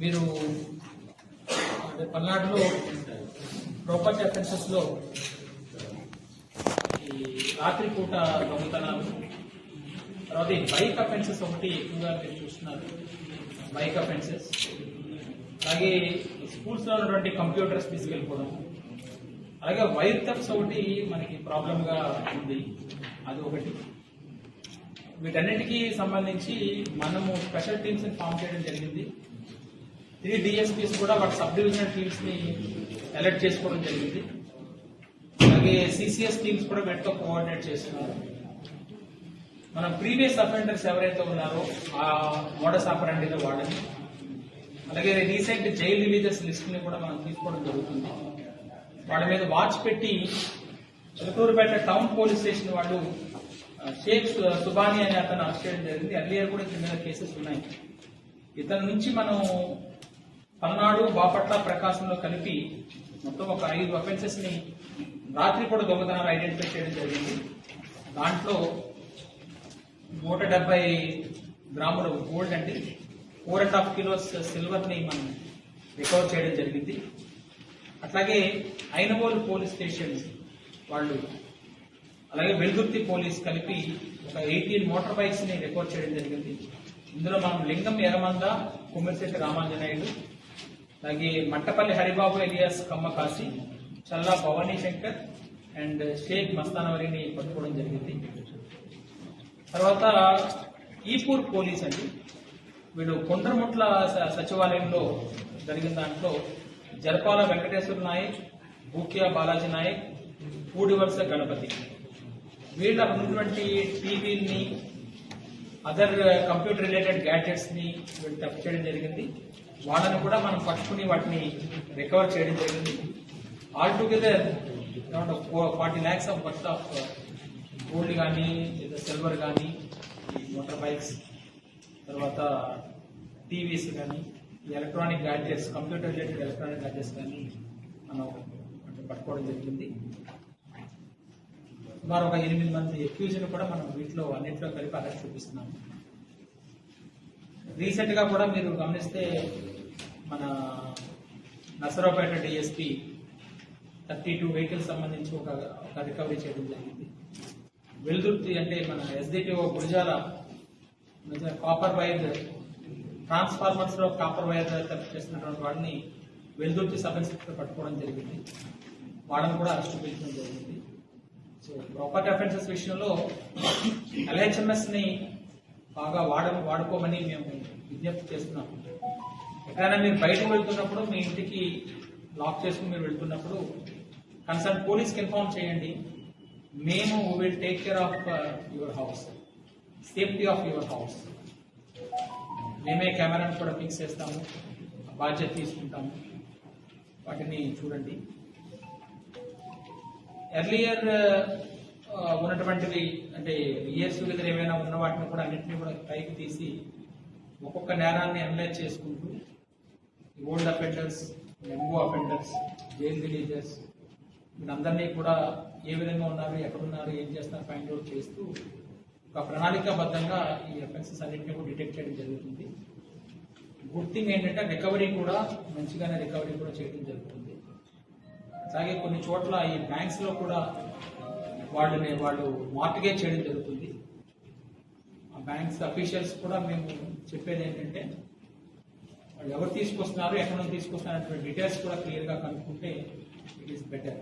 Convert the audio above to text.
మీరు అదే పల్నాడులో ప్రాపర్టీ అఫెన్సెస్లో ఈ రాత్రిపూట దొంగతనాలు తర్వాత ఈ బైక్ అఫెన్సెస్ ఒకటి ఎక్కువగా మీరు చూస్తున్నారు. బైక్ అఫెన్సెస్ అలాగే స్కూల్స్లో ఉన్నటువంటి కంప్యూటర్స్ తీసుకెళ్ళిపోవడం. అలాగే వైర్ థెఫ్ట్స్ ఒకటి మనకి ప్రాబ్లంగా ఉంది. అది ఒకటి. వీటన్నిటికీ సంబంధించి మనము స్పెషల్ టీమ్స్ ఫామ్ చేయడం జరిగింది. త్రీ డిఎస్పీస్ కూడా వాటి సబ్ డివిజనల్ టీమ్స్ని ఎలర్ట్ చేసుకోవడం జరిగింది. అలాగే సిసిఎస్ టీమ్స్ కూడా వీటితో కోఆర్డినేట్ చేస్తున్నారు మన ప్రీవియస్ అఫెండర్స్ ఎవరైతే ఉన్నారో ఆ మోడస్ ఆపరండిలో వాళ్ళని అలాగే రీసెంట్ జైల్ రిలీజెస్ లిస్ట్ని కూడా మనం తీసుకోవడం జరుగుతుంది. వాళ్ళ మీద వాచ్ పెట్టి చిలకూరుపేట టౌన్ పోలీస్ స్టేషన్ వాళ్ళు షేక్ సుబానీ అనే అతను అరెస్ట్ చేయడం జరిగింది. ఎర్లియర్ కూడా ఇతని మీద కేసెస్ ఉన్నాయి. ఇతని నుంచి మనం పల్నాడు బాపట్ల ప్రకాశంలో కలిపి మొత్తం ఒక ఐదు అఫెన్సెస్ని రాత్రి కూడా దొంగతనాలు ఐడెంటిఫై చేయడం జరిగింది. దాంట్లో నూట డెబ్బై గ్రాముల గోల్డ్ అంటే ఫోర్ అండ్ హాఫ్ కిలోస్ సిల్వర్ని మనం రికవర్ చేయడం జరిగింది. అట్లాగే ఐనవోలు పోలీస్ స్టేషన్ వాళ్ళు అలాగే వెల్దుర్తి పోలీస్ కలిపి ఒక ఎయిటీన్ మోటార్ బైక్స్ని రికవర్ చేయడం జరిగింది. ఇందులో మనం లింగం ఎర్రమంద కుమ్మిరిశెట్టి రామాంజనేయుడు అలాగే మట్టపల్లి హరిబాబు ఎలియాస్ కమ్మకాసి చల్లా భవానీ శంకర్ అండ్ షేక్ మస్తానవరిని పట్టుకోవడం జరిగింది తర్వాత ఈపూర్ పోలీస్ అండి వీడు కొండ్రముట్ల స- సచివాలయంలో జరిగిన దాంట్లో జరపాల వెంకటేశ్వర నాయక్ బూకియా బాలాజీ నాయక్ పూడివలస గణపతి వీళ్ళ ఉన్నటువంటి టీవీని అదర్ కంప్యూటర్ రిలేటెడ్ గ్యాడ్జెట్స్ని వీళ్ళు టచ్ చేయడం జరిగింది. వాళ్ళని కూడా మనం పట్టుకుని వాటిని రికవర్ చేయడం జరిగింది. All together around forty lakhs of worth of uh, gold కానీ లేదా సిల్వర్ కానీ మోటార్ బైక్స్ తర్వాత టీవీస్ కానీ electronic gadgets computer related electronic gadgets కానీ మనం పట్టుకోవడం జరిగింది. మరొక ఎనిమిది మంది ఎక్యూజ్ని కూడా మనం వీటిలో అన్నింటిలో కలిపి అరెస్ట్ చూపిస్తున్నాము. రీసెంట్గా కూడా మీరు గమనిస్తే మన Narasaraopet DSP thirty two vehicles సంబంధించి ఒక ఒక రికవరీ చేయడం జరిగింది. వెలుదుర్తి అంటే మన ఎస్డిటిఓ గురిజాల కాపర్ వైర్ ట్రాన్స్ఫార్మర్స్లో కాపర్ వైర్ తప్పు వాడిని వెలుదుర్తి సబ్ ఇన్స్పెక్టర్ పట్టుకోవడం జరిగింది. వాళ్ళని కూడా అరెస్ట్ చూపించడం జరిగింది. సో ప్రాపర్టీ అఫెన్సెస్ విషయంలో ఎల్హెచ్ఎంఎస్ని బాగా వాడ వాడుకోమని మేము విజ్ఞప్తి చేస్తున్నాం. ఎక్కడైనా మీరు బయటకు వెళ్తున్నప్పుడు మీ ఇంటికి లాక్ చేసుకుని మీరు వెళ్తున్నప్పుడు కన్సర్న్ పోలీస్కి ఇన్ఫార్మ్ చేయండి. మేము will take care of uh, your house. Safety of your house. మేమే కెమెరాని కూడా ఫిక్స్ చేస్తాము. బాధ్యత తీసుకుంటాము. వాటిని చూడండి. ఎర్లియర్ uh, ఉన్నటువంటివి అంటే ఇయర్స్ దగ్గర ఏమైనా ఉన్న వాటిని కూడా అన్నింటినీ కూడా పైకి తీసి ఒక్కొక్క నేరాన్ని అనలైజ్ చేసుకుంటూ ఓల్డ్ అఫెండర్స్ ఎంబో అఫెండర్స్ జైల్ విలేజర్స్ వీళ్ళందరినీ కూడా ఏ విధంగా ఉన్నారు ఎక్కడున్నారు ఏం చేస్తున్నారు ఫైండ్ అవుట్ చేస్తూ ఒక ప్రణాళికాబద్ధంగా ఈ అఫెన్సెస్ అన్నింటినీ కూడా డిటెక్ట్ చేయడం జరుగుతుంది. గుడ్ థింగ్ ఏంటంటే రికవరీ కూడా మంచిగానే రికవరీ కూడా చేయడం జరుగుతుంది. అలాగే కొన్ని చోట్ల ఈ బ్యాంక్స్లో కూడా వాళ్ళని వాళ్ళు మార్టిగేజ్ చేయడం జరుగుతుంది. ఆ బ్యాంక్స్ అఫీషియల్స్ కూడా మేము చెప్పేది ఏంటంటే వాళ్ళు ఎవరు తీసుకొస్తున్నారు ఎక్కడ నుంచి తీసుకొస్తున్నారు డీటెయిల్స్ కూడా క్లియర్గా కనుక్కుంటే ఇట్ ఈస్ బెటర్